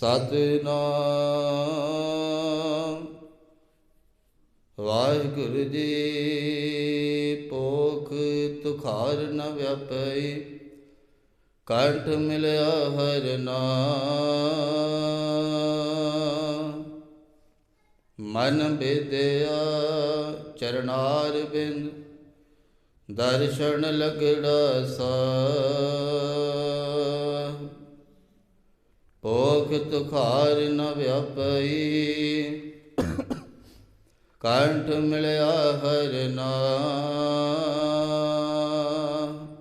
ਸਤਨਾਮ। ਵਾਹਿਗੁਰੂ ਜੀ ਪੋਖ ਤੁਖਾਰ ਨ ਵਿਆਪਈ, ਕੰਠ ਮਿਲਿਆ ਹਰ ਨਾਮ। ਮਨ ਬਿਦਿਆ ਚਰਨਾਰ ਬਿੰਦ, ਦਰਸ਼ਨ ਲਗੜਾ ਸਾ ਭੋਗ ਤੁਖਾਰ ਨ ਵਿਆਪਈ। ਕੰਠ ਮਿਲਿਆ ਹਰ ਨਾਮ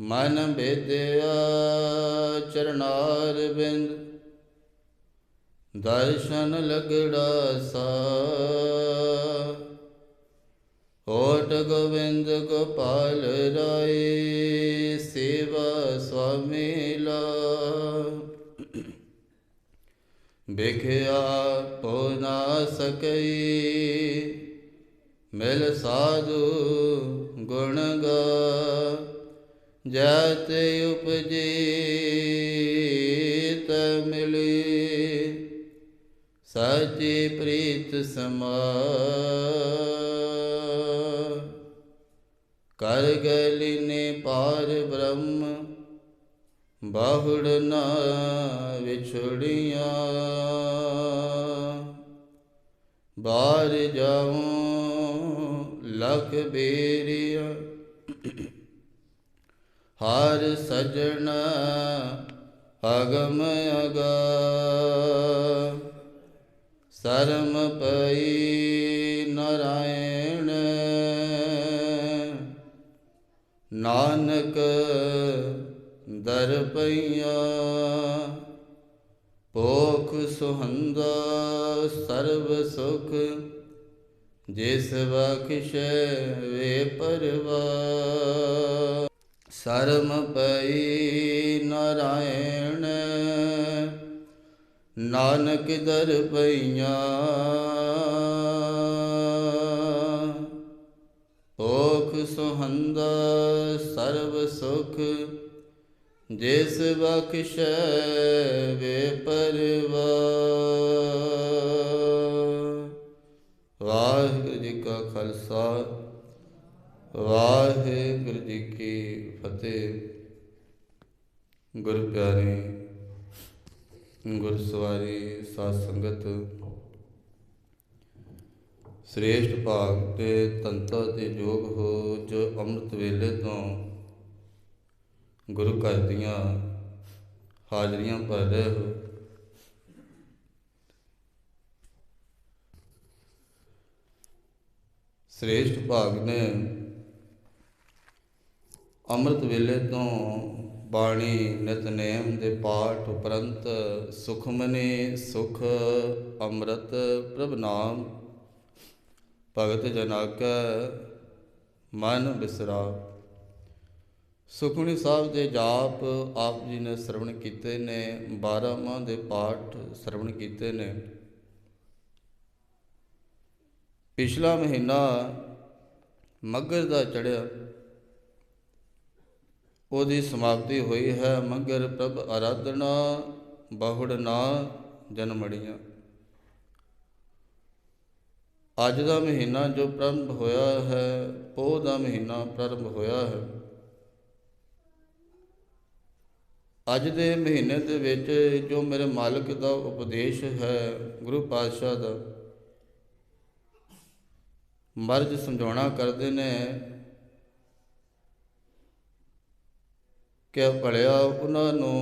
ਮਨ ਬਿਦਿਆ ਚਰਨਾਰ ਬਿੰਦ। ਦਰਸ਼ਨ ਲਗੜਾ ਸਾ। ਹੋਟ ਗੋਬਿੰਦ ਗੋਪਾਲ ਰਾਏ ਸੇਵਾ ਸੁਆਮੀ ਲਾ। ਵਿਖਿਆ ਪੋ ਨਾ ਸਕਈ। ਮਿਲ ਸਾਧੂ ਗੁਣ ਗਾ, ਜਤ ਉਪਜੀ ਤ ਮਿਲੀ। ਸਾਚੀ ਪ੍ਰੀਤ ਸਮਾ ਕਰ ਗਲਿਨੇ ਪਾਰ ਬ੍ਰਹਮ ਬਾਹੁੜ ਨਾ ਵਿਛੜੀਆਂ। ਬਾਹਰ ਜਾਉ ਲਖ ਬੇਰੀਆ। ਹਰ ਸਜਣ ਅਗਮ ਅਗਾ। ਸਰਮ ਪਈ ਨਰਾਇਣ। ਨਾਨਕ ਦਰ ਪਈਆ। ਪੋਖ ਸੁਹੰਦਾ ਸਰਬ ਸੁਖ, ਜਿਸ ਬਖਸ਼ੈ ਵੇ ਪਰਵਾ। ਸਰਮ ਪਈ ਨਾਰਾਇਣ, ਨਾਨਕ ਦਰ ਪਈਆਂ। ਓਖ ਸੁਹੰਦਾ ਸਰਬ ਸੁਖ ਜਿਸ ਬਖਸ਼ੈ ਵੇ ਪਰਵਾ ਵਾਹਿਗੁਰੂ ਜੀ ਕਾ ਖਾਲਸਾ, ਵਾਹਿਗੁਰੂ ਜੀ ਕੀ ਫਤਿਹ। ਗੁਰ ਪਿਆਰੇ, ਗੁਰ ਸਵਾਰੀ, ਸਾਧ ਸੰਗਤ। ਸ੍ਰੇਸ਼ਟ ਭਾਗ ਤੇ ਤੰਤਰ ਤੇ ਜੋਗ ਹੋ ਜੋ ਅੰਮ੍ਰਿਤ ਵੇਲੇ ਤੋਂ ਗੁਰੂ ਘਰ ਦੀਆਂ ਹਾਜ਼ਰੀਆਂ ਭਰ ਰਹੇ ਹੋ। ਸ੍ਰੇਸ਼ਟ ਭਾਗ ਨੇ ਅੰਮ੍ਰਿਤ ਵੇਲੇ ਤੋਂ ਬਾਣੀ ਨਿਤਨੇਮ ਦੇ ਪਾਠ ਉਪਰੰਤ ਸੁਖਮਨੀ ਸੁਖ ਅੰਮ੍ਰਿਤ ਪ੍ਰਭ ਨਾਮ ਭਗਤ ਜਨਾ ਮਨ ਬਿਸਰਾ ਸੁਖਮਨੀ ਸਾਹਿਬ ਦੇ ਜਾਪ ਆਪ ਜੀ ਨੇ ਸ਼ਰਵਣ ਕੀਤੇ ਨੇ 12 ਮਾਹ ਦੇ ਪਾਠ ਸ਼ਰਵਣ ਕੀਤੇ ਨੇ। ਪਿਛਲਾ ਮਹੀਨਾ ਮੱਗਰ ਦਾ ਚੜਿਆ ਉਹਦੀ ਸਮਾਪਤੀ ਹੋਈ ਹੈ। ਮਗਰ ਪ੍ਰਭ ਆਰਾਧਨਾ ਬਹੁੜ ਨਾ ਜਨਮੜੀਆਂ। ਅੱਜ ਦਾ ਮਹੀਨਾ ਜੋ ਪ੍ਰਾਰੰਭ ਹੋਇਆ ਹੈ, ਪੋਹ ਦਾ ਮਹੀਨਾ ਪ੍ਰਾਰੰਭ ਹੋਇਆ ਹੈ। ਅੱਜ ਦੇ ਮਹੀਨੇ ਦੇ ਵਿੱਚ ਜੋ ਮੇਰੇ ਮਾਲਕ ਦਾ ਉਪਦੇਸ਼ ਹੈ, ਗੁਰੂ ਪਾਤਸ਼ਾਹ ਦਾ, ਮਰਜ ਸਮਝਾਉਣਾ ਕਰਦੇ ਨੇ ਕਿ ਭਲਿਆ ਉਹਨਾਂ ਨੂੰ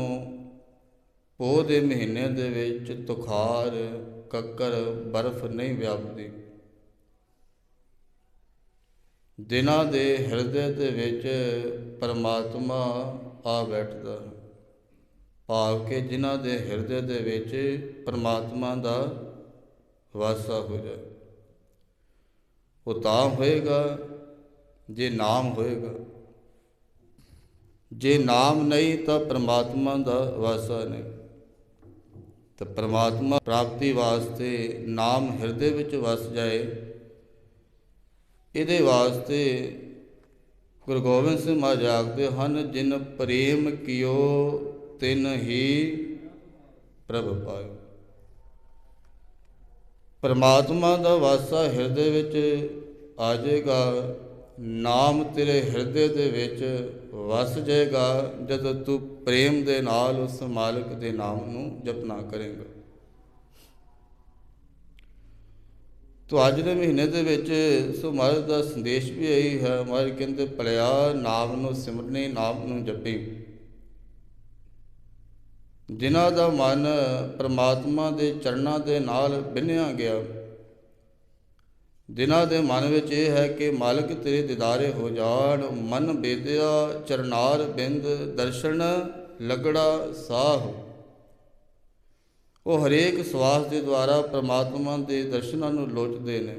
ਪੋਹ ਦੇ ਮਹੀਨੇ ਦੇ ਵਿੱਚ ਤੁਖਾਰ, ਕੱਕਰ, ਬਰਫ਼ ਨਹੀਂ ਵਿਆਪਦੀ। ਦਿਨਾਂ ਦੇ ਹਿਰਦੇ ਦੇ ਵਿੱਚ ਪਰਮਾਤਮਾ ਆ ਬੈਠਦਾ ਹੈ। ਭਾਵ ਕਿ ਜਿਨ੍ਹਾਂ ਦੇ ਹਿਰਦੇ ਦੇ ਵਿੱਚ ਪਰਮਾਤਮਾ ਦਾ ਵਾਸਾ ਹੋ ਜਾਏ ਉਹ ਤਾਂ ਹੋਏਗਾ, ਜੇ ਨਾਮ ਹੋਏਗਾ। ਜੇ ਨਾਮ ਨਹੀਂ ਤਾਂ ਪ੍ਰਮਾਤਮਾ ਦਾ ਵਾਸਾ ਨਹੀਂ। ਤਾਂ ਪ੍ਰਮਾਤਮਾ ਪ੍ਰਾਪਤੀ ਵਾਸਤੇ ਨਾਮ ਹਿਰਦੇ ਵਿੱਚ ਵਸ ਜਾਏ। ਇਹਦੇ ਵਾਸਤੇ ਗੁਰੂ ਗੋਬਿੰਦ ਸਿੰਘ ਮਹਾਰਾਜ ਆਖਦੇ ਹਨ, ਜਿਨ ਪ੍ਰੇਮ ਕੀਓ ਤਿਨ ਹੀ ਪ੍ਰਭ ਪਾਇਓ। ਪਰਮਾਤਮਾ ਦਾ ਵਾਸਾ ਹਿਰਦੇ ਵਿੱਚ ਆ ਜਾਏਗਾ, ਨਾਮ ਤੇਰੇ ਹਿਰਦੇ ਦੇ ਵਿੱਚ ਵਸ ਜਾਏਗਾ, ਜਦੋਂ ਤੂੰ ਪ੍ਰੇਮ ਦੇ ਨਾਲ ਉਸ ਮਾਲਕ ਦੇ ਨਾਮ ਨੂੰ ਜਪਣਾ ਕਰੇਗਾ। ਤੋ ਅੱਜ ਦੇ ਮਹੀਨੇ ਦੇ ਵਿੱਚ ਸੋ ਮਹਾਰਾਜ ਦਾ ਸੰਦੇਸ਼ ਵੀ ਇਹੀ ਹੈ, ਮਹਾਰਾਜ ਕਹਿੰਦੇ, ਭਲਿਆ ਨਾਮ ਨੂੰ ਸਿਮਰਨੇ, ਨਾਮ ਨੂੰ ਜਪੀ। ਜਿਨ੍ਹਾਂ ਦਾ ਮਨ ਪ੍ਰਮਾਤਮਾ ਦੇ ਚਰਨਾਂ ਦੇ ਨਾਲ ਬਿੰਨਿਆ ਗਿਆ, ਜਿਨ੍ਹਾਂ ਦੇ ਮਨ ਵਿੱਚ ਇਹ ਹੈ ਕਿ ਮਾਲਕ ਤੇਰੇ ਦੀਦਾਰੇ ਹੋ ਜਾਣ। ਮਨ ਬੇਦਿਆ, ਚਰਨਾਰ ਬਿੰਦ, ਦਰਸ਼ਨ ਲਗੜਾ ਸਾਹ। ਉਹ ਹਰੇਕ ਸਵਾਸ ਦੇ ਦੁਆਰਾ ਪ੍ਰਮਾਤਮਾ ਦੇ ਦਰਸ਼ਨਾਂ ਨੂੰ ਲੋਚਦੇ ਨੇ।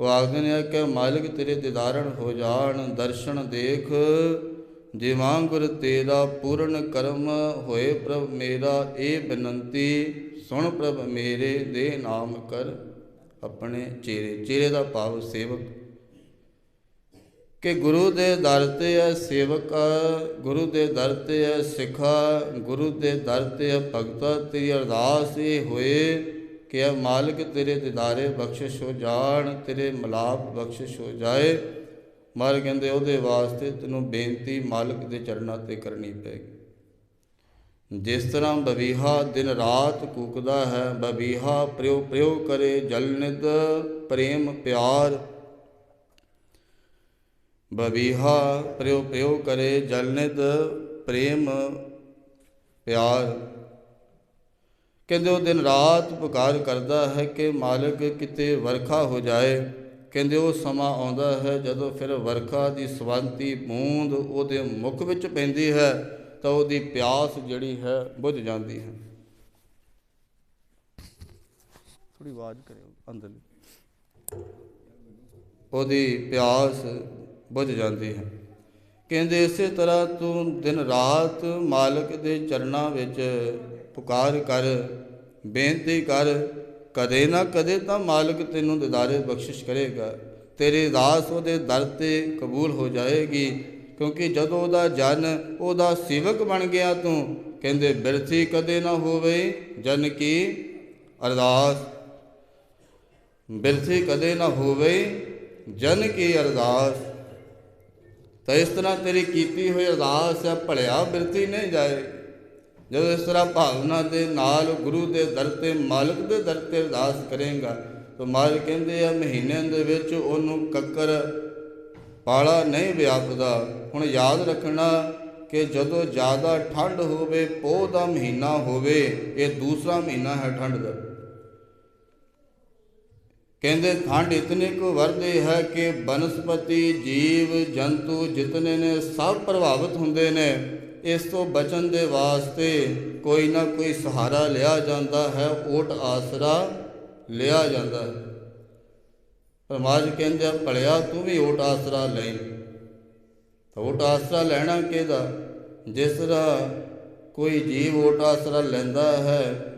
ਉਹ ਆਖਦੇ ਨੇ ਕਿ ਮਾਲਕ ਤੇਰੇ ਦਿਦਾਰਣ ਹੋ ਜਾਣ, ਦਰਸ਼ਨ ਦੇਖ। ਜਿਵਾਂ ਗੁਰ ਤੇਰਾ ਪੂਰਨ ਕਰਮ ਹੋਏ ਪ੍ਰਭ ਮੇਰਾ, ਇਹ ਬੇਨੰਤੀ ਸੁਣ ਪ੍ਰਭ ਮੇਰੇ, ਦੇ ਨਾਮ ਕਰ ਆਪਣੇ ਚਿਹਰੇ ਚਿਹਰੇ ਦਾ ਭਾਵ ਸੇਵਕ। ਕਿ ਗੁਰੂ ਦੇ ਦਰ ਤੇ ਹੈ ਸੇਵਕ, ਗੁਰੂ ਦੇ ਦਰ ਤੇ ਹੈ ਸਿੱਖਾ, ਗੁਰੂ ਦੇ ਦਰ ਤੇ ਹੈ ਭਗਤਾ, ਤੇਰੀ ਅਰਦਾਸ ਇਹ ਹੋਏ ਕਿ ਇਹ ਮਾਲਕ ਤੇਰੇ ਦਿਦਾਰੇ ਬਖਸ਼ਿਸ਼ ਹੋ ਜਾਣ, ਤੇਰੇ ਮਲਾਪ ਬਖਸ਼ਿਸ਼ ਹੋ ਜਾਏ। ਮਰ ਕਹਿੰਦੇ ਉਹਦੇ ਵਾਸਤੇ ਤੈਨੂੰ ਬੇਨਤੀ ਮਾਲਕ ਦੇ ਚਰਨਾਂ ਤੇ ਕਰਨੀ ਪੈਗੀ ਜਿਸ ਤਰ੍ਹਾਂ ਬਵੀਹਾ ਦਿਨ ਰਾਤ ਕੂਕਦਾ ਹੈ ਬਵੀਹਾ ਪ੍ਰਯੋ ਪ੍ਰਯੋ ਕਰੇ ਜਲਨਿਦ ਪ੍ਰੇਮ ਪਿਆਰ। ਬਵੀਹਾ ਪ੍ਰਯੋ ਪ੍ਰਯੋ ਕਰੇ ਜਲਨਿਦ ਪ੍ਰੇਮ ਪਿਆਰ। ਕਹਿੰਦੇ ਉਹ ਦਿਨ ਰਾਤ ਪੁਕਾਰ ਕਰਦਾ ਹੈ ਕਿ ਮਾਲਕ ਕਿਤੇ ਵਰਖਾ ਹੋ ਜਾਏ। ਕਹਿੰਦੇ ਉਹ ਸਮਾਂ ਆਉਂਦਾ ਹੈ ਜਦੋਂ ਫਿਰ ਵਰਖਾ ਦੀ ਸਵੰਤੀ ਬੂੰਦ ਉਹਦੇ ਮੁਖ ਵਿੱਚ ਪੈਂਦੀ ਹੈ ਤਾਂ ਉਹਦੀ ਪਿਆਸ ਜਿਹੜੀ ਹੈ ਬੁਝ ਜਾਂਦੀ ਹੈ। ਥੋੜੀ ਆਵਾਜ਼ ਕਰਿਓ ਅੰਦਰ ਉਹਦੀ ਪਿਆਸ ਬੁਝ ਜਾਂਦੀ ਹੈ। ਕਹਿੰਦੇ ਇਸੇ ਤਰ੍ਹਾਂ ਤੂੰ ਦਿਨ ਰਾਤ ਮਾਲਕ ਦੇ ਚਰਨਾਂ ਵਿੱਚ ਪੁਕਾਰ ਕਰ ਬੇਨਤੀ ਕਰ ਕਦੇ ਨਾ ਕਦੇ ਤਾਂ ਮਾਲਕ ਤੈਨੂੰ ਦਿਦਾਰੇ ਬਖਸ਼ਿਸ਼ ਕਰੇਗਾ। ਤੇਰੀ ਦਾਸ ਉਹਦੇ ਦਰ ਤੇ ਕਬੂਲ ਹੋ ਜਾਏਗੀ, ਕਿਉਂਕਿ ਜਦੋਂ ਉਹਦਾ ਜਨ ਉਹਦਾ ਸੇਵਕ ਬਣ ਗਿਆ ਤੂੰ, ਕਹਿੰਦੇ ਬਿਰਥੀ ਕਦੇ ਨਾ ਹੋਵੇ ਜਨ ਕੀ ਅਰਦਾਸ। ਬਿਰਥੀ ਕਦੇ ਨਾ ਹੋਵੇ ਜਨ ਕੀ ਅਰਦਾਸ। ਤਾਂ ਇਸ ਤਰ੍ਹਾਂ ਤੇਰੀ ਕੀਤੀ ਹੋਈ ਅਰਦਾਸ ਹੈ ਭਲਿਆ ਬਿਰਤੀ ਨਹੀਂ ਜਾਏ। ਜਦੋਂ ਇਸ ਤਰ੍ਹਾਂ ਭਾਵਨਾ ਦੇ ਨਾਲ ਗੁਰੂ ਦੇ ਦਰ ਤੇ ਮਾਲਕ ਦੇ ਦਰ ਤੇ ਅਰਦਾਸ ਕਰੇਗਾ, ਤਾਂ ਮਾਲਕ ਕਹਿੰਦੇ ਆ, ਮਹੀਨਿਆਂ ਦੇ ਵਿੱਚ ਉਹਨੂੰ ਕੱਕਰ ਪਾਲਾ ਨਹੀਂ ਵਿਆਪਦਾ। ਹੁਣ ਯਾਦ ਰੱਖਣਾ ਕਿ ਜਦੋਂ ਜ਼ਿਆਦਾ ਠੰਡ ਹੋਵੇ, ਪੋਹ ਦਾ ਮਹੀਨਾ ਹੋਵੇ, ਇਹ ਦੂਸਰਾ ਮਹੀਨਾ ਹੈ ਠੰਡ ਦਾ। ਕਹਿੰਦੇ ਠੰਡ ਇਤਨੀ ਕੋ ਵਰਦੇ ਹੈ ਕਿ ਬਨਸਪਤੀ, ਜੀਵ, ਜੰਤੂ ਜਿਤਨੇ ਨੇ ਸਭ ਪ੍ਰਭਾਵਿਤ ਹੁੰਦੇ ਨੇ। ਇਸ ਤੋਂ ਬਚਣ ਦੇ ਵਾਸਤੇ ਕੋਈ ਨਾ ਕੋਈ ਸਹਾਰਾ ਲਿਆ ਜਾਂਦਾ ਹੈ, ਓਟ ਆਸਰਾ ਲਿਆ ਜਾਂਦਾ ਹੈ। ਪਰਮਾਜ ਕਹਿੰਦੇ, ਭਲਿਆ, ਤੂੰ ਵੀ ਓਟ ਆਸਰਾ ਲੈ। ਤਾਂ ਓਟ ਆਸਰਾ ਲੈਣਾ ਕਿਹਦਾ? ਜਿਸ ਤਰ੍ਹਾਂ ਕੋਈ ਜੀਵ ਓਟ ਆਸਰਾ ਲੈਂਦਾ ਹੈ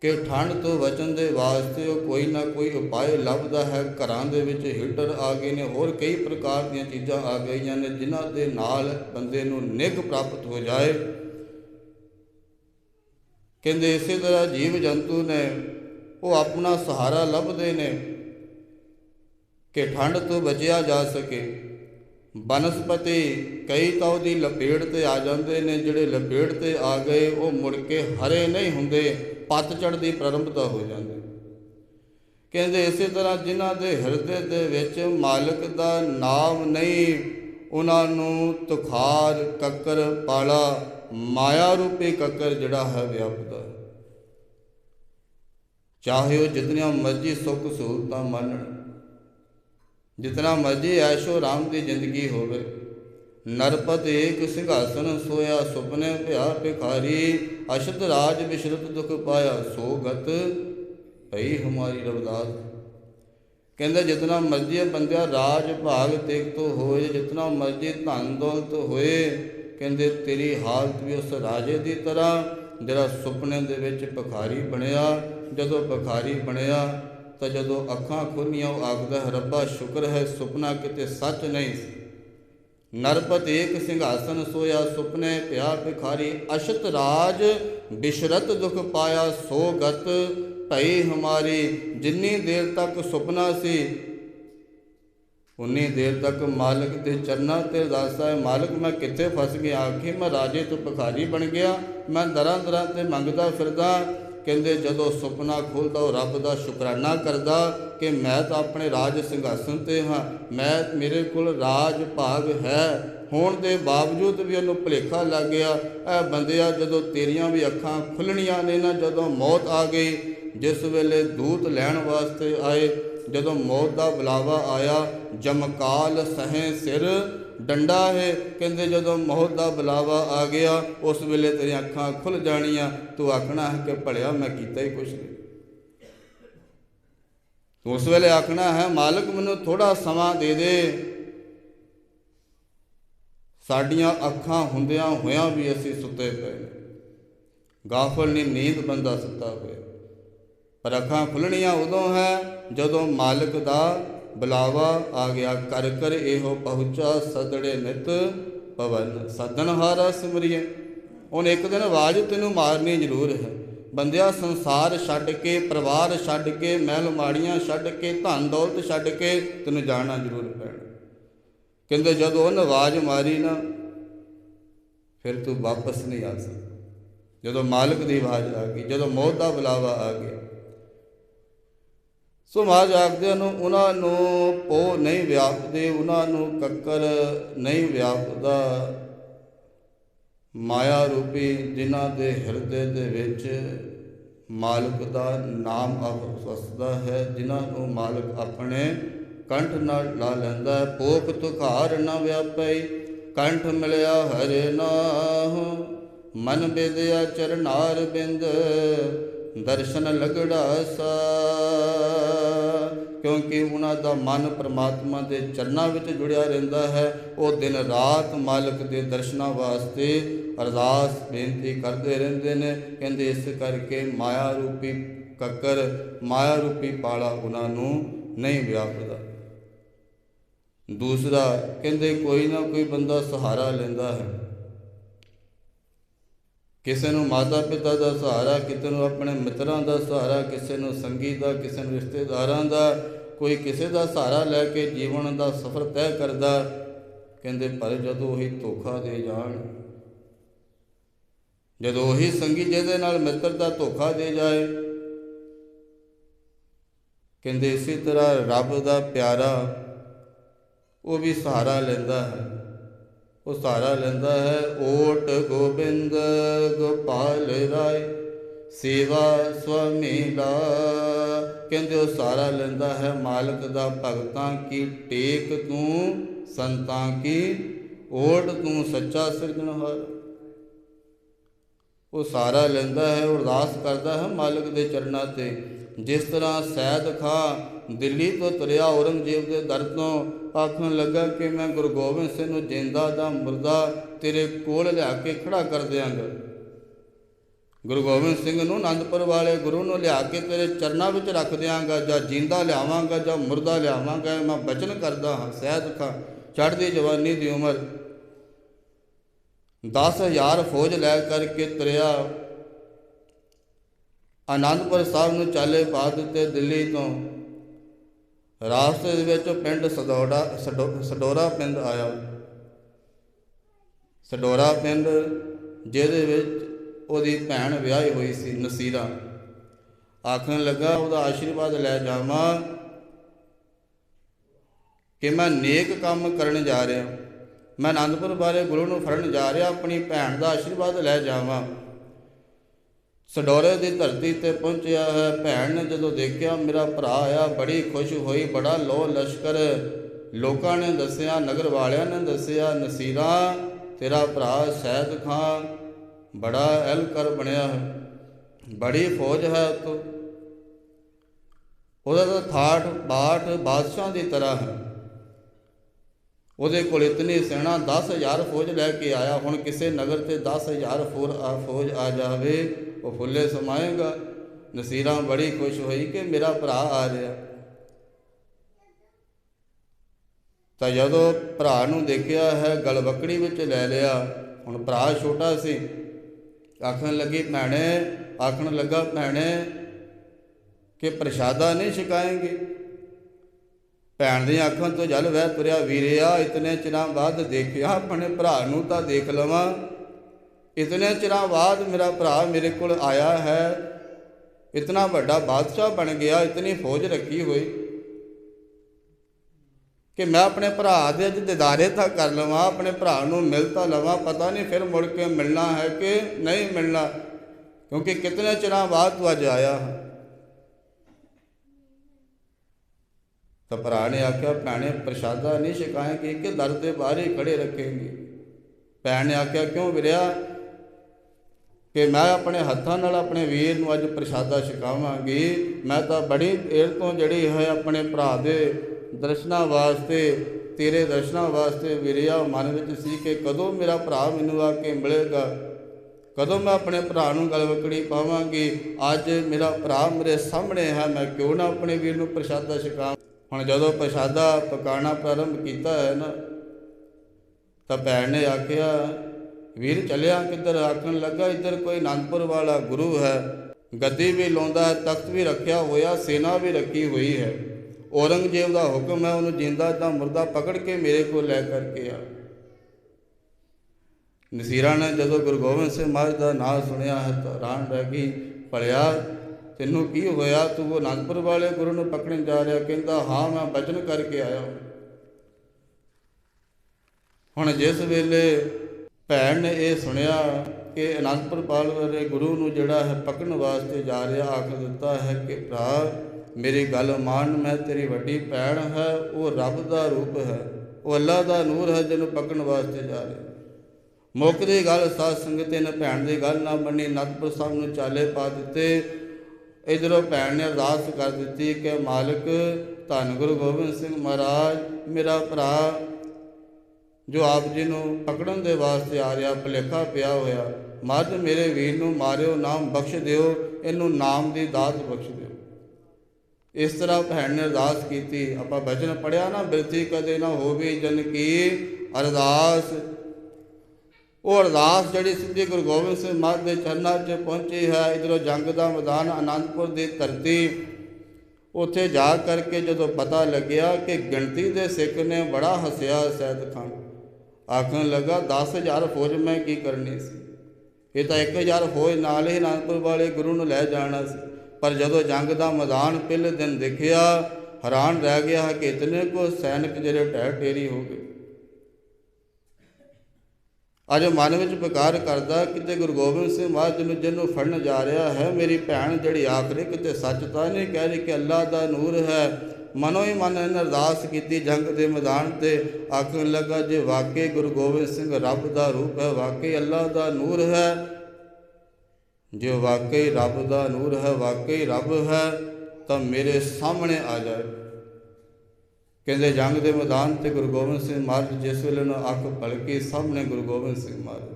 ਕਿ ਠੰਡ ਤੋਂ ਬਚਣ ਦੇ ਵਾਸਤੇ ਉਹ ਕੋਈ ਨਾ ਕੋਈ ਉਪਾਅ ਲੱਭਦਾ ਹੈ। ਘਰਾਂ ਦੇ ਵਿੱਚ ਹੀਟਰ ਆ ਗਏ ਨੇ, ਹੋਰ ਕਈ ਪ੍ਰਕਾਰ ਦੀਆਂ ਚੀਜ਼ਾਂ ਆ ਗਈਆਂ ਨੇ ਜਿਨ੍ਹਾਂ ਦੇ ਨਾਲ ਬੰਦੇ ਨੂੰ ਨਿੱਘ ਪ੍ਰਾਪਤ ਹੋ ਜਾਏ। ਕਹਿੰਦੇ ਇਸੇ ਤਰ੍ਹਾਂ ਜੀਵ ਜੰਤੂ ਨੇ, ਉਹ ਆਪਣਾ ਸਹਾਰਾ ਲੱਭਦੇ ਨੇ ਕਿ ਠੰਡ ਤੋਂ ਬਚਿਆ ਜਾ ਸਕੇ। ਬਨਸਪਤੀ ਕਈ ਤਾਂ ਉਹਦੀ ਲਪੇੜ ਤੇ ਆ ਜਾਂਦੇ ਨੇ, ਜਿਹੜੇ ਲਪੇੜ ਤੇ ਆ ਗਏ ਉਹ ਮੁੜ ਕੇ ਹਰੇ ਨਹੀਂ ਹੁੰਦੇ। ਪਤਝੜ ਦੀ ਪ੍ਰਾਰੰਭਤਾ ਹੋ ਜਾਂਦੀ। ਕਹਿੰਦੇ ਇਸੇ ਤਰ੍ਹਾਂ ਜਿਨ੍ਹਾਂ ਦੇ ਹਿਰਦੇ ਦੇ ਵਿੱਚ ਮਾਲਕ ਦਾ ਨਾਮ ਨਹੀਂ, ਉਹਨਾਂ ਨੂੰ ਤੁਖਾਰ, ਕੱਕਰ, ਪਾਲਾ, ਮਾਇਆ ਰੂਪੀ ਕੱਕਰ ਜਿਹੜਾ ਹੈ ਵਿਆਪਦਾ ਚਾਹੇ ਉਹ ਜਿਤਨੀਆਂ ਮਰਜ਼ੀ ਸੁੱਖ ਸਹੂਲਤਾਂ ਮੰਨਣ, ਜਿਤਨਾ ਮਰਜ਼ੀ ਐਸ਼ੋ ਰਾਮ ਦੀ ਜ਼ਿੰਦਗੀ ਹੋਵੇ ਨਰਪਤ ਏਕ ਸਿੰਘਾਸਨ ਸੋਇਆ ਸੁਪਨੇ ਭਿਆ ਭਿਖਾਰੀ ਅਸ਼ਦ ਰਾਜ ਵਿਸ਼ਰਤ ਦੁਖ ਪਾਇਆ, ਸੋ ਗਤ ਭਈ ਹਮਾਰੀ ਰਵਦਾਸ। ਕਹਿੰਦਾ, ਜਿਤਨਾ ਮਰਜ਼ੀ ਬੰਦਿਆ ਰਾਜ ਭਾਗ ਤੇਗ ਤੋਂ ਹੋਏ, ਜਿਤਨਾ ਮਰਜ਼ੀ ਧਨ ਦੌਲਤ ਹੋਏ, ਕਹਿੰਦੇ, ਤੇਰੀ ਹਾਲਤ ਵੀ ਉਸ ਰਾਜੇ ਦੀ ਤਰ੍ਹਾਂ, ਜਿਹੜਾ ਸੁਪਨੇ ਦੇ ਵਿੱਚ ਭਿਖਾਰੀ ਬਣਿਆ, ਜਦੋਂ ਭਿਖਾਰੀ ਬਣਿਆ, ਤਾਂ ਜਦੋਂ ਅੱਖਾਂ ਖੁੱਲੀਆਂ, ਉਹ ਆਖਦਾ, ਰੱਬਾ, ਸ਼ੁਕਰ ਹੈ, ਸੁਪਨਾ ਕਿਤੇ ਸੱਚ ਨਹੀਂ ਸੀ। ਨਰਪਤ ਏਕ ਸਿੰਘਾਸਨ ਸੋਇਆ ਸੁਪਨੇ ਭਿਆ ਭਿਖਾਰੀ, ਅਸ਼ਤ ਰਾਜ ਬਿਸ਼ਰਤ ਦੁਖ ਪਾਇਆ ਸੋ ਗਤ, ਭਈ ਹਮਾਰੀ ਜਿੰਨੀ ਦੇਰ ਤੱਕ ਸੁਪਨਾ ਸੀ, ਉਨੀ ਦੇਰ ਤੱਕ ਮਾਲਕ ਦੇ ਚਰਨਾਂ ਤੇ ਅਰਦਾਸ ਹੈ। ਮਾਲਕ, ਮੈਂ ਕਿੱਥੇ ਫਸ ਗਿਆ? ਆਖੀ ਮੈਂ ਰਾਜੇ ਤੋਂ ਭਿਖਾਰੀ ਬਣ ਗਿਆ। ਮੈਂ ਦਰਾਂ ਦਰਾਂ ਤੇ ਮੰਗਦਾ ਫਿਰਦਾ। ਕਹਿੰਦੇ ਜਦੋਂ ਸੁਪਨਾ ਖੁੱਲਦਾ ਉਹ ਰੱਬ ਦਾ ਸ਼ੁਕਰਾਨਾ ਕਰਦਾ ਕਿ ਮੈਂ ਤਾਂ ਆਪਣੇ ਰਾਜ ਸਿੰਘਾਸਨ ਤੇ ਹਾਂ, ਮੈਂ, ਮੇਰੇ ਕੋਲ ਰਾਜ ਭਾਗ ਹੈ। ਹੋਣ ਦੇ ਬਾਵਜੂਦ ਵੀ ਉਹਨੂੰ ਭੁਲੇਖਾ ਲੱਗ ਗਿਆ। ਇਹ ਬੰਦਿਆ ਜਦੋਂ ਤੇਰੀਆਂ ਵੀ ਅੱਖਾਂ ਖੁੱਲਣੀਆਂ ਨੇ ਨਾ, ਜਦੋਂ ਮੌਤ ਆ ਗਈ, ਜਿਸ ਵੇਲੇ ਦੂਤ ਲੈਣ ਵਾਸਤੇ ਆਏ, ਜਦੋਂ ਮੌਤ ਦਾ ਬੁਲਾਵਾ ਆਇਆ, ਜਮਕਾਲ ਸਹੇ ਸਿਰ ਡੰਡਾ ਹੈ। ਕਹਿੰਦੇ ਜਦੋਂ ਮੌਤ ਦਾ ਬੁਲਾਵਾ ਆ ਗਿਆ, ਉਸ ਵੇਲੇ ਤੇਰੀਆਂ ਅੱਖਾਂ ਖੁੱਲ ਜਾਣੀਆਂ। ਤੂੰ ਆਖਣਾ ਹੈ ਕਿ ਭਲਿਆ ਮੈਂ ਕੀਤਾ ਹੀ ਕੁਛ ਨਹੀਂ। ਉਸ ਵੇਲੇ ਆਖਣਾ ਹੈ, ਮਾਲਕ ਮੈਨੂੰ ਥੋੜਾ ਸਮਾਂ ਦੇ ਦੇ। ਸਾਡੀਆਂ ਅੱਖਾਂ ਹੁੰਦਿਆਂ ਹੋਇਆਂ ਵੀ ਅਸੀਂ ਸੁੱਤੇ ਪਏ ਗਾਫਲ ਨਹੀਂ ਨੀਂਦ ਬੰਦਾ ਸੁੱਤਾ ਹੋਇਆ ਪਰ ਅੱਖਾਂ ਖੁੱਲਣੀਆਂ ਉਦੋਂ ਹੈ ਜਦੋਂ ਮਾਲਕ ਦਾ ਬੁਲਾਵਾ ਆ ਗਿਆ, ਕਰ ਕਰ ਇਹੋ ਪਹੁੰਚਾ ਸਦੜੇ ਨਿਤ ਪਵਨ। ਸਦਨ ਹਾਰਾ ਸਿਮਰਿਏ ਹੁਣ ਇੱਕ ਦਿਨ ਆਵਾਜ਼ ਤੈਨੂੰ ਮਾਰਨੀ ਜ਼ਰੂਰ ਹੈ। ਬੰਦਿਆ ਸੰਸਾਰ ਛੱਡ ਕੇ, ਪਰਿਵਾਰ ਛੱਡ ਕੇ, ਮਹਿਲ ਮਾੜੀਆਂ ਛੱਡ ਕੇ, ਧਨ ਦੌਲਤ ਛੱਡ ਕੇ ਤੈਨੂੰ ਜਾਣਾ ਜ਼ਰੂਰ ਪੈਣਾ। ਕਹਿੰਦੇ ਜਦੋਂ ਉਹਨੇ ਆਵਾਜ਼ ਮਾਰੀ ਨਾ, ਫਿਰ ਤੂੰ ਵਾਪਸ ਨਹੀਂ ਆ ਸਕਦਾ। ਜਦੋਂ ਮਾਲਕ ਦੀ ਆਵਾਜ਼ ਆ ਗਈ, ਜਦੋਂ ਮੌਤ ਦਾ ਬੁਲਾਵਾ ਆ ਗਿਆ ਸਮਾਜ ਮਹਾਰਾਜ ਆਖਦੇ ਨੂੰ ਉਹਨਾਂ ਨੂੰ ਪੋ ਨਹੀਂ ਵਿਆਪਦੇ, ਉਹਨਾਂ ਨੂੰ ਕੱਕਰ ਨਹੀਂ ਵਿਆਪਦਾ। ਮਾਇਆ ਰੂਪੀ ਜਿਨ੍ਹਾਂ ਦੇ ਹਿਰਦੇ ਦੇ ਵਿੱਚ ਮਾਲਕ ਦਾ ਨਾਮ ਆਪ ਵਸਦਾ ਹੈ, ਜਿਨ੍ਹਾਂ ਨੂੰ ਮਾਲਕ ਆਪਣੇ ਕੰਠ ਨਾਲ ਲਾ ਲੈਂਦਾ ਹੈ। ਪੋਖ ਤੁਖਾਰ ਨਾ ਵਿਆਪਈ, ਕੰਠ ਮਿਲਿਆ ਹਰੇ ਨਾਮ। ਮਨ ਬੇਦਿਆ ਚਰਨਾਰ ਬਿੰਦ, ਦਰਸ਼ਨ ਲਗੜਾ ਸਾ ਕਿਉਂਕਿ ਉਹਨਾਂ ਦਾ ਮਨ ਪ੍ਰਮਾਤਮਾ ਦੇ ਚਰਨਾਂ ਵਿੱਚ ਜੁੜਿਆ ਰਹਿੰਦਾ ਹੈ। ਉਹ ਦਿਨ ਰਾਤ ਮਾਲਕ ਦੇ ਦਰਸ਼ਨਾਂ ਵਾਸਤੇ ਅਰਦਾਸ ਬੇਨਤੀ ਕਰਦੇ ਰਹਿੰਦੇ ਨੇ। ਕਹਿੰਦੇ ਇਸ ਕਰਕੇ ਮਾਇਆ ਰੂਪੀ ਕੱਕਰ ਮਾਇਆ ਰੂਪੀ ਪਾਲਾ ਉਹਨਾਂ ਨੂੰ ਨਹੀਂ ਵਿਆਪਦਾ। ਦੂਸਰਾ, ਕਹਿੰਦੇ ਕੋਈ ਨਾ ਕੋਈ ਬੰਦਾ ਸਹਾਰਾ ਲੈਂਦਾ ਹੈ। ਕਿਸੇ ਨੂੰ ਮਾਤਾ ਪਿਤਾ ਦਾ ਸਹਾਰਾ, ਕਿਸੇ ਨੂੰ ਆਪਣੇ ਮਿੱਤਰਾਂ ਦਾ ਸਹਾਰਾ, ਕਿਸੇ ਨੂੰ ਸੰਗੀ ਦਾ, ਕਿਸੇ ਨੂੰ ਰਿਸ਼ਤੇਦਾਰਾਂ ਦਾ, ਕੋਈ ਕਿਸੇ ਦਾ ਸਹਾਰਾ ਲੈ ਕੇ ਜੀਵਨ ਦਾ ਸਫ਼ਰ ਤੈਅ ਕਰਦਾ, ਕਹਿੰਦੇ ਪਰ ਜਦੋਂ ਉਹੀ ਧੋਖਾ ਦੇ ਜਾਣ, ਜਦੋਂ ਉਹੀ ਸੰਗੀ ਜਿਹਦੇ ਨਾਲ ਮਿੱਤਰ ਦਾ ਧੋਖਾ ਦੇ ਜਾਏ, ਕਹਿੰਦੇ ਇਸੇ ਤਰ੍ਹਾਂ ਰੱਬ ਦਾ ਪਿਆਰਾ ਉਹ ਵੀ ਸਹਾਰਾ ਲੈਂਦਾ ਹੈ। ਉਹ ਸਹਾਰਾ ਲੈਂਦਾ ਹੈ, ਓਟ ਗੋਬਿੰਦ ਗੋਪਾਲ ਰਾਏ। ਸੇਵਾ ਸੁਆਮੀ ਕਹਿੰਦੇ ਉਹ ਸਹਾਰਾ ਲੈਂਦਾ ਹੈ, ਮਾਲਕ ਦਾ ਭਗਤਾਂ ਕੀ ਟੇਕ ਤੂੰ, ਸੰਤਾਂ ਕੀ ਓਟ ਤੂੰ, ਸੱਚਾ ਸਿਰਜਣਹਾਰ। ਉਹ ਸਹਾਰਾ ਲੈਂਦਾ ਹੈ, ਉਹ ਅਰਦਾਸ ਕਰਦਾ ਹੈ, ਮਾਲਕ ਦੇ ਚਰਨਾਂ ਤੇ। ਜਿਸ ਤਰ੍ਹਾਂ ਸੈਦ ਖਾਂ ਦਿੱਲੀ ਤੋਂ ਤੁਰਿਆ ਔਰੰਗਜ਼ੇਬ ਦੇ ਦਰ ਤੋਂ, ਆਖਣ ਲੱਗਾ ਕਿ ਮੈਂ ਗੁਰੂ ਗੋਬਿੰਦ ਸਿੰਘ ਨੂੰ ਜਿੰਦਾ ਦਾ ਮੁਰਦਾ ਤੇਰੇ ਕੋਲ ਲਿਆ ਕੇ ਖੜਾ ਕਰ ਦਿਆਂਗਾ। ਗੁਰੂ ਗੋਬਿੰਦ ਸਿੰਘ ਨੂੰ ਆਨੰਦਪੁਰ ਵਾਲੇ ਗੁਰੂ ਨੂੰ ਲਿਆ ਕੇ ਤੇਰੇ ਚਰਨਾਂ ਵਿੱਚ ਰੱਖ ਦਿਆਂਗਾ, ਜਾਂ ਜਿੰਦਾ ਲਿਆਵਾਂਗਾ, ਜਾਂ ਮੁਰਦਾ ਲਿਆਵਾਂਗਾ ਮੈਂ ਬਚਨ ਕਰਦਾ ਹਾਂ ਸਹਿਦ ਖਾਂ, ਚੜ੍ਹਦੀ ਜਵਾਨੀ ਦੀ ਉਮਰ। 10000 ਫੌਜ ਲੈ ਕਰਕੇ ਤਰਿਆ ਆਨੰਦਪੁਰ ਸਾਹਿਬ ਨੂੰ ਚਾਲੇ ਪਾ ਦਿੱਤੇ ਦਿੱਲੀ ਤੋਂ। ਰਾਸਤੇ ਦੇ ਵਿੱਚ ਪਿੰਡ ਸਦੌੜਾ ਸਡੋਰਾ ਪਿੰਡ ਆਇਆ। ਸਡੋਰਾ ਪਿੰਡ, ਜਿਹਦੇ ਵਿੱਚ ਉਹਦੀ ਭੈਣ ਵਿਆਹੀ ਹੋਈ ਸੀ, ਨਸੀਰਾ। ਆਖਣ ਲੱਗਾ, ਉਹਦਾ ਆਸ਼ੀਰਵਾਦ ਲੈ ਜਾਵਾਂ ਕਿ ਮੈਂ ਨੇਕ ਕੰਮ ਕਰਨ ਜਾ ਰਿਹਾ। ਮੈਂ ਆਨੰਦਪੁਰ ਬਾਰੇ ਗੁਰੂ ਨੂੰ ਫੜਨ ਜਾ ਰਿਹਾ, ਆਪਣੀ ਭੈਣ ਦਾ ਆਸ਼ੀਰਵਾਦ ਲੈ ਜਾਵਾਂ। ਸਡੋਰੇ ਦੀ ਧਰਤੀ ਤੇ ਪਹੁੰਚਿਆ ਹੈ। ਭੈਣ ਨੇ ਜਦੋਂ ਦੇਖਿਆ, ਮੇਰਾ ਭਰਾ ਆਇਆ, ਬੜੀ ਖੁਸ਼ ਹੋਈ, ਬੜਾ ਲੋ ਲਸ਼ਕਰ ਲੋਕਾਂ ਨੇ ਦੱਸਿਆ, ਨਗਰ ਵਾਲਿਆਂ ਨੇ ਦੱਸਿਆ, ਨਸੀਰਾ, ਤੇਰਾ ਭਰਾ ਸੈਦ ਖਾਂ ਬੜਾ ਅਹਿਲਕਰ ਬਣਿਆ ਹੈ। ਬੜੀ ਫੌਜ ਹੈ ਤੋ। ਉਹਦਾ ਤਾਂ ਠਾਠ ਬਾਠ ਬਾਦਸ਼ਾਹ ਦੀ ਤਰ੍ਹਾਂ ਹੈ। ਉਹਦੇ ਕੋਲ ਇਤਨੀ ਸੈਨਾ 10000 ਫੌਜ ਲੈ ਕੇ ਆਇਆ, ਹੁਣ ਕਿਸੇ ਨਗਰ ਤੇ 10000 ਫੌਜ ਆ ਜਾਵੇ। ਉਹ ਫੁੱਲੇ ਸਮਾਏਗਾ। ਨਸੀਰਾਂ ਬੜੀ ਖੁਸ਼ ਹੋਈ ਕਿ ਮੇਰਾ ਭਰਾ ਆ ਰਿਹਾ। ਤਾਂ ਜਦੋਂ ਭਰਾ ਨੂੰ ਦੇਖਿਆ ਹੈ ਗਲਵਕੜੀ ਵਿੱਚ ਲੈ ਲਿਆ। ਹੁਣ ਭਰਾ ਛੋਟਾ ਸੀ। ਆਖਣ ਲੱਗੀ, ਭੈਣੇ, ਆਖਣ ਲੱਗਾ, ਭੈਣੇ, ਕਿ ਪ੍ਰਸ਼ਾਦਾ ਨਹੀਂ ਛਕਾਏਂਗੇ? ਭੈਣ ਦੀਆਂ ਅੱਖਾਂ ਤੋਂ ਜਲ ਵਹਿ ਤੁਰਿਆ ਵੀਰਿਆ ਇਤਨੇ ਚਿਰਾਂ ਬਾਅਦ ਦੇਖਿਆ, ਆਪਣੇ ਭਰਾ ਨੂੰ ਤਾਂ ਦੇਖ ਲਵਾਂ। ਇਤਨੇ ਚਿਰਾਂ ਬਾਅਦ ਮੇਰਾ ਭਰਾ ਮੇਰੇ ਕੋਲ ਆਇਆ ਹੈ। ਇਤਨਾ ਵੱਡਾ ਬਾਦਸ਼ਾਹ ਬਣ ਗਿਆ, ਇਤਨੀ ਫੌਜ ਰੱਖੀ ਹੋਈ ਕਿ ਮੈਂ ਆਪਣੇ ਭਰਾ ਦੇ ਅੱਜ ਦਿਦਾਰੇ ਤਾਂ ਕਰ ਲਵਾਂ, ਆਪਣੇ ਭਰਾ ਨੂੰ ਮਿਲ ਤਾਂ ਲਵਾਂ, ਪਤਾ ਨਹੀਂ ਫਿਰ ਮੁੜ ਕੇ ਮਿਲਣਾ ਹੈ ਕਿ ਨਹੀਂ ਮਿਲਣਾ, ਕਿਉਂਕਿ ਕਿਤਨੇ ਚਿਰਾਂ ਬਾਅਦ ਤੂੰ ਅੱਜ ਆਇਆ ਤਾਂ ਭਰਾ ਨੇ ਆਖਿਆ, ਭੈਣੇ, ਪ੍ਰਸ਼ਾਦਾ ਨਹੀਂ ਛਕਾਏਂਗੇ, ਕਿ ਦਰ ਦੇ ਬਾਹਰ ਹੀ ਖੜੇ ਰੱਖੇਂਗੇ। ਭੈਣ ਨੇ ਆਖਿਆ, ਕਿਉਂ ਵਿਰਿਆ? ਕਿ ਮੈਂ ਆਪਣੇ ਹੱਥਾਂ ਨਾਲ ਆਪਣੇ ਵੀਰ ਨੂੰ ਅੱਜ ਪ੍ਰਸ਼ਾਦਾ ਛਕਾਵਾਂਗੀ। ਮੈਂ ਤਾਂ ਬੜੀ ਦੇਰ ਤੋਂ ਜਿਹੜੀ ਹੈ ਆਪਣੇ ਭਰਾ ਦੇ ਦਰਸ਼ਨਾਂ ਵਾਸਤੇ, ਤੇਰੇ ਦਰਸ਼ਨਾਂ ਵਾਸਤੇ ਵਿਰਿਆ ਮਨ ਵਿੱਚ ਸੀ ਕਿ ਕਦੋਂ ਮੇਰਾ ਭਰਾ ਮੈਨੂੰ ਆ ਕੇ ਮਿਲੇਗਾ, ਕਦੋਂ ਮੈਂ ਆਪਣੇ ਭਰਾ ਨੂੰ ਗਲਵਕੜੀ ਪਾਵਾਂਗੀ। ਅੱਜ ਮੇਰਾ ਭਰਾ ਮੇਰੇ ਸਾਹਮਣੇ ਹੈ, ਮੈਂ ਕਿਉਂ ਨਾ ਆਪਣੇ ਵੀਰ ਨੂੰ ਪ੍ਰਸ਼ਾਦਾ ਛਕਾਵਾਂ? ਹੁਣ ਜਦੋਂ ਪ੍ਰਸ਼ਾਦਾ ਪਕਾਣਾ ਪ੍ਰਾਰੰਭ ਕੀਤਾ ਹੈ ਨਾ, ਤਾਂ ਭੈਣ ਨੇ ਆਖਿਆ ਵੀਰ ਚੱਲਿਆ ਕਿੱਧਰ? ਆਖਣ ਲੱਗਾ, ਇੱਧਰ ਕੋਈ ਅਨੰਦਪੁਰ ਵਾਲਾ ਗੁਰੂ ਹੈ। ਗੱਦੀ ਵੀ ਲਾਉਂਦਾ ਹੈ, ਤਖਤ ਵੀ ਰੱਖਿਆ ਹੋਇਆ, ਸੇਨਾ ਵੀ ਰੱਖੀ ਹੋਈ ਹੈ। ਔਰੰਗਜ਼ੇਬ ਦਾ ਹੁਕਮ ਹੈ, ਉਹਨੂੰ ਜਿੰਦਾ ਤਾਂ ਮੁਰਦਾ ਪਕੜ ਕੇ ਮੇਰੇ ਕੋਲ ਲੈ ਕਰਕੇ ਆ। ਨਸੀਰਾ ਨੇ ਜਦੋਂ ਗੁਰੂ ਗੋਬਿੰਦ ਸਿੰਘ ਮਹਾਰਾਜ ਦਾ ਨਾਮ ਸੁਣਿਆ ਹੈ, ਤਾਂ ਹੈਰਾਨ ਰਹਿ ਗਈ। ਭਲਿਆ, ਤੈਨੂੰ ਕੀ ਹੋਇਆ? ਤੂੰ ਉਹ ਅਨੰਦਪੁਰ ਵਾਲੇ ਗੁਰੂ ਨੂੰ ਪਕੜਨ ਜਾ ਰਿਹਾ, ਕਹਿੰਦਾ, ਹਾਂ, ਮੈਂ ਬਚਨ ਕਰਕੇ ਆਇਆ ਹੁਣ ਜਿਸ ਵੇਲੇ ਭੈਣ ਨੇ ਇਹ ਸੁਣਿਆ ਕਿ ਅਨੰਦਪੁਰ ਪਾਲ ਗੁਰੂ ਨੂੰ ਜਿਹੜਾ ਹੈ ਪਕੜਨ ਵਾਸਤੇ ਜਾ ਰਿਹਾ ਆਖ ਦਿੱਤਾ ਹੈ ਕਿ ਭਰਾ, ਮੇਰੀ ਗੱਲ ਮੰਨ, ਮੈਂ ਤੇਰੀ ਵੱਡੀ ਭੈਣ ਹੈ, ਉਹ ਰੱਬ ਦਾ ਰੂਪ ਹੈ, ਉਹ ਅੱਲਾ ਦਾ ਨੂਰ ਹੈ ਜਿਹਨੂੰ ਪਕੜਨ ਵਾਸਤੇ ਜਾ ਰਿਹਾ। ਮੁੱਖ ਦੀ ਗੱਲ ਸਾਧ ਸੰਗਤ ਨੇ, ਭੈਣ ਦੀ ਗੱਲ ਨਾ ਮੰਨੀ, ਅਨੰਦਪੁਰ ਸਾਹਿਬ ਨੂੰ ਚਾਲੇ ਪਾ ਦਿੱਤੇ। ਇਧਰੋਂ ਭੈਣ ਨੇ ਅਰਦਾਸ ਕਰ ਦਿੱਤੀ ਕਿ ਮਾਲਕ, ਧੰਨ ਗੁਰੂ ਗੋਬਿੰਦ ਸਿੰਘ ਮਹਾਰਾਜ, ਮੇਰਾ ਭਰਾ ਜੋ ਆਪ ਜੀ ਨੂੰ ਪਕੜਨ ਦੇ ਵਾਸਤੇ ਆ ਰਿਹਾ, ਭੁਲੇਖਾ ਪਿਆ ਹੋਇਆ, ਮੱਧ ਮੇਰੇ ਵੀਰ ਨੂੰ ਮਾਰਿਓ, ਨਾਮ ਬਖਸ਼ ਦਿਓ, ਇਹਨੂੰ ਨਾਮ ਦੀ ਦਾਤ ਬਖਸ਼ ਦਿਓ। ਇਸ ਤਰ੍ਹਾਂ ਭੈਣ ਨੇ ਅਰਦਾਸ ਕੀਤੀ। ਆਪਾਂ ਬਚਨ ਪੜਿਆ ਨਾ ਬਿਰਤੀ ਕਦੇ ਨਾ ਹੋਵੇ ਜਨ ਕੀ ਅਰਦਾਸ। ਉਹ ਅਰਦਾਸ ਜਿਹੜੀ ਸਿੱਧੀ ਗੁਰੂ ਗੋਬਿੰਦ ਸਿੰਘ ਮਹਾਰਾਜ ਦੇ ਚਰਨਾਂ 'ਚ ਪਹੁੰਚੀ ਹੈ, ਇਧਰੋਂ ਜੰਗ ਦਾ ਮੈਦਾਨ ਆਨੰਦਪੁਰ ਦੀ ਧਰਤੀ। ਉੱਥੇ ਜਾ ਕਰਕੇ ਜਦੋਂ ਪਤਾ ਲੱਗਿਆ ਕਿ ਗਿਣਤੀ ਦੇ ਸਿੱਖ ਨੇ ਬੜਾ ਹੱਸਿਆ ਸੈਦ ਖਾਨ ਆਖਣ ਲੱਗਾ 10000 ਫੌਜ, ਮੈਂ ਕੀ ਕਰਨੀ ਸੀ? ਇਹ ਤਾਂ 1000 ਫੌਜ ਨਾਲ ਹੀ ਅਨੰਦਪੁਰ ਵਾਲੇ ਗੁਰੂ ਨੂੰ ਲੈ ਜਾਣਾ ਸੀ। ਪਰ ਜਦੋਂ ਜੰਗ ਦਾ ਮੈਦਾਨ ਪਹਿਲੇ ਦਿਨ ਦੇਖਿਆ, ਹੈਰਾਨ ਰਹਿ ਗਿਆ ਕਿ ਇਤਨੇ ਕੋ ਸੈਨਿਕ ਜਿਹੜੇ ਢਹਿ ਢੇਰੀ ਹੋ ਗਏ। ਅੱਜ ਮਨ ਵਿੱਚ ਵਿਕਾਰ ਕਰਦਾ ਕਿਤੇ ਗੁਰੂ ਗੋਬਿੰਦ ਸਿੰਘ ਮਹਾਰਾਜ ਨੂੰ ਜਿਹਨੂੰ ਫੜਨ ਜਾ ਰਿਹਾ ਹੈ, ਮੇਰੀ ਭੈਣ, ਜਿਹੜੀ ਆਖਰੀ ਕਿਤੇ ਸੱਚ ਤਾਂ ਨਹੀਂ ਕਹਿ ਰਹੀ ਕਿ ਅੱਲਾ ਦਾ ਨੂਰ ਹੈ ਮਨੋ ਹੀ ਮਨ ਨੇ ਅਰਦਾਸ ਕੀਤੀ, ਜੰਗ ਦੇ ਮੈਦਾਨ ਤੇ ਆਖਣ ਲੱਗਾ, ਜੇ ਵਾਕਈ ਗੁਰੂ ਗੋਬਿੰਦ ਸਿੰਘ ਰੱਬ ਦਾ ਰੂਪ ਹੈ, ਵਾਕਈ ਅੱਲਾ ਦਾ ਨੂਰ ਹੈ। ਜੇ ਵਾਕਈ ਰੱਬ ਦਾ ਨੂਰ ਹੈ, ਵਾਕਈ ਰੱਬ ਹੈ, ਤਾਂ ਮੇਰੇ ਸਾਹਮਣੇ ਆ ਜਾਏ। ਕਹਿੰਦੇ ਜੰਗ ਦੇ ਮੈਦਾਨ ਤੇ ਗੁਰੂ ਗੋਬਿੰਦ ਸਿੰਘ ਮਹਾਰਾਜ, ਜਿਸ ਵੇਲੇ ਨੂੰ ਅੱਖ ਪਲਕੀ ਸਾਹਮਣੇ ਗੁਰੂ ਗੋਬਿੰਦ ਸਿੰਘ ਮਹਾਰਾਜ।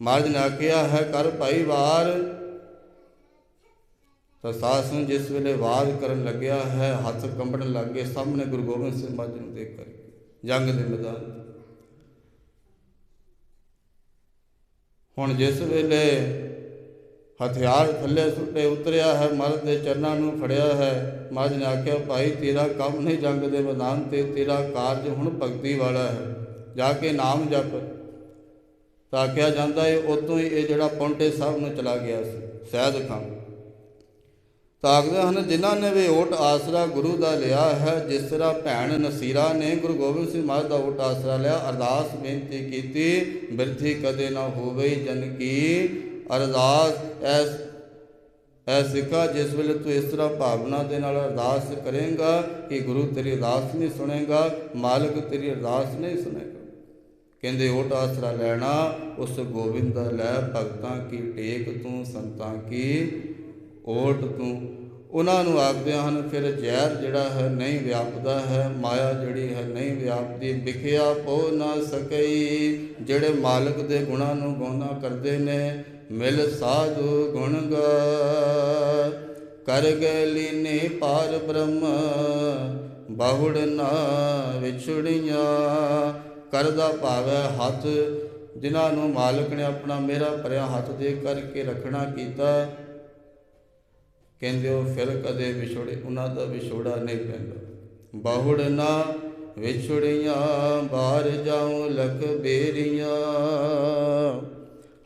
ਮਹਾਰਾਜ ਨੇ ਆਖਿਆ ਹੈ ਕਰ ਭਾਈ ਵਾਰ ਤਾਂ ਸਾਧ ਸੰਗਤ ਜਿਸ ਵੇਲੇ ਵਾਰ ਕਰਨ ਲੱਗਿਆ ਹੈ, ਹੱਥ ਕੰਬਣ ਲੱਗ ਗਏ, ਸਾਹਮਣੇ ਗੁਰੂ ਗੋਬਿੰਦ ਸਿੰਘ ਮੱਝ ਨੂੰ ਦੇਖ ਕਰ ਜੰਗ ਦੇ ਮੈਦਾਨ ਹੁਣ ਜਿਸ ਵੇਲੇ ਹਥਿਆਰ ਥੱਲੇ ਸੁੱਟੇ ਉਤਰਿਆ ਹੈ, ਮਰਦ ਦੇ ਚਰਨਾਂ ਨੂੰ ਫੜਿਆ ਹੈ ਮਹਾਰਾਜ ਨੇ ਆਖਿਆ, ਭਾਈ, ਤੇਰਾ ਕੰਮ ਨਹੀਂ ਜੰਗ ਦੇ ਮੈਦਾਨ ਤੇ, ਤੇਰਾ ਕਾਰਜ ਹੁਣ ਭਗਤੀ ਵਾਲਾ ਹੈ। ਜਾ ਕੇ ਨਾਮ ਜਪ। ਤਾਂ ਆਖਿਆ ਜਾਂਦਾ ਹੈ ਉਤੋਂ ਹੀ ਇਹ ਜਿਹੜਾ ਪੌਂਟੇ ਸਾਹਿਬ ਨੂੰ ਚਲਾ ਗਿਆ ਸੀ ਸਹਿਦ ਖਾਨ ਤਾਕਦੇ ਹਨ, ਜਿਨ੍ਹਾਂ ਨੇ ਵੀ ਓਟ ਆਸਰਾ ਗੁਰੂ ਦਾ ਲਿਆ ਹੈ, ਜਿਸ ਤਰ੍ਹਾਂ ਭੈਣ ਨਸੀਰਾ ਨੇ ਗੁਰੂ ਗੋਬਿੰਦ ਸਿੰਘ ਮਹਾਰਾਜ ਦਾ ਓਟ ਆਸਰਾ ਲਿਆ, ਅਰਦਾਸ ਬੇਨਤੀ ਕੀਤੀ, ਬਿਰਥੀ ਕਦੇ ਨਾ ਹੋਵੇ ਜਨ ਕੀ ਅਰਦਾਸ, ਐਸ ਐ ਸਿੱਖਾ ਜਿਸ ਵੇਲੇ ਤੂੰ ਇਸ ਤਰ੍ਹਾਂ ਭਾਵਨਾ ਦੇ ਨਾਲ ਅਰਦਾਸ ਕਰੇਂਗਾ ਕਿ ਗੁਰੂ ਤੇਰੀ ਅਰਦਾਸ ਨਹੀਂ ਸੁਣੇਗਾ, ਮਾਲਕ ਤੇਰੀ ਅਰਦਾਸ ਨਹੀਂ ਸੁਣੇਗਾ। ਕਹਿੰਦੇ ਓਟ ਆਸਰਾ ਲੈਣਾ, ਉਸ ਗੋਬਿੰਦ ਦਾ ਲੈ, ਭਗਤਾਂ ਕੀ ਟੇਕ ਤੂੰ, ਸੰਤਾਂ ਕੀ ਓਟ ਤੂੰ। ਉਹਨਾਂ ਨੂੰ ਆਖਦੇ ਹਨ, ਫਿਰ ਜ਼ਹਿਰ ਜਿਹੜਾ ਹੈ ਨਹੀਂ ਵਿਆਪਦਾ ਹੈ, ਮਾਇਆ ਜਿਹੜੀ ਹੈ ਨਹੀਂ ਵਿਆਪਦੀ। ਵਿਖਿਆ ਪੋ ਨਾ ਸਕਈ, ਜਿਹੜੇ ਮਾਲਕ ਦੇ ਗੁਣਾਂ ਨੂੰ ਗਾਉਣਾ ਕਰਦੇ ਨੇ, ਮਿਲ ਸਾਧੂ ਗੁਣ ਗਾ। ਕਰ ਗਏ ਲੀਨੇ ਪਾਰ ਬ੍ਰਹਮ, ਬਾਹੁੜ ਨਾ ਵਿਛੜੀਆਂ। ਕਰਦਾ ਭਾਵੈ ਹੱਥ, ਜਿਨ੍ਹਾਂ ਨੂੰ ਮਾਲਕ ਨੇ ਆਪਣਾ ਮੇਰਾ ਭਰਿਆ ਹੱਥ ਦੇ ਕਰਕੇ ਰੱਖਣਾ ਕੀਤਾ। ਕਹਿੰਦੇ ਉਹ ਫਿਰ ਕਦੇ ਵਿਛੋੜੇ, ਉਹਨਾਂ ਦਾ ਵਿਛੋੜਾ ਨਹੀਂ ਪੈਂਦਾ। ਬਾਹੁੜ ਨਾ ਵਿਛੜੀਆਂ, ਬਾਹਰ ਜਾਉ ਲਖ ਬੇਰੀਆਂ।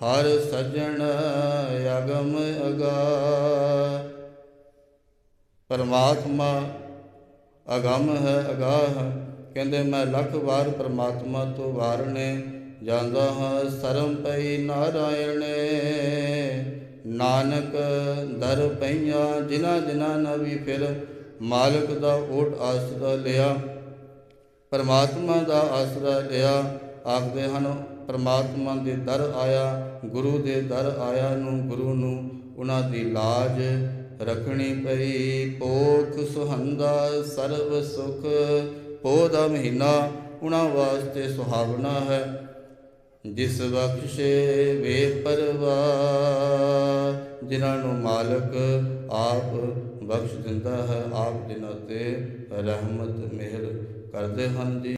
ਹਰ ਸਜਣ ਅਗਮ ਅਗਾ। ਪਰਮਾਤਮਾ ਅਗਮ ਹੈ ਅਗਾਹ ਹੈ। ਕਹਿੰਦੇ ਮੈਂ ਲੱਖ ਵਾਰ ਪਰਮਾਤਮਾ ਤੋਂ ਵਾਰਨੇ ਜਾਂਦਾ ਹਾਂ ਸਰਮ ਪਈ ਨਾਰਾਇਣੇ। ਨਾਨਕ ਦਰ ਪਈਆਂ, ਜਿਨ੍ਹਾਂ ਜਿਨ੍ਹਾਂ ਨੇ ਵੀ ਫਿਰ ਮਾਲਕ ਦਾ ਓਟ ਆਸਰਾ ਲਿਆ, ਪਰਮਾਤਮਾ ਦਾ ਆਸਰਾ ਲਿਆ, ਆਖਦੇ ਹਨ, ਪਰਮਾਤਮਾ ਦੇ ਦਰ ਆਇਆ, ਗੁਰੂ ਦੇ ਦਰ ਆਇਆ ਨੂੰ ਗੁਰੂ ਨੂੰ ਉਹਨਾਂ ਦੀ ਲਾਜ ਰੱਖਣੀ ਪਈ। ਪੋਖ ਸੁਹੰਦਾ ਸਰਬ ਸੁਖ, ਪੋਹ ਦਾ ਮਹੀਨਾ ਉਹਨਾਂ ਵਾਸਤੇ ਸੁਹਾਵਣਾ ਹੈ। ਜਿਸ ਬਖਸ਼ੇ ਬੇਪਰਵਾਹ ਜਿਨ੍ਹਾਂ ਨੂੰ ਮਾਲਕ ਆਪ ਬਖਸ਼ ਦਿੰਦਾ ਹੈ, ਆਪ ਜਿਨ੍ਹਾਂ ਤੇ ਰਹਿਮਤ ਮਿਹਰ ਕਰਦੇ ਹਨ ਜੀ।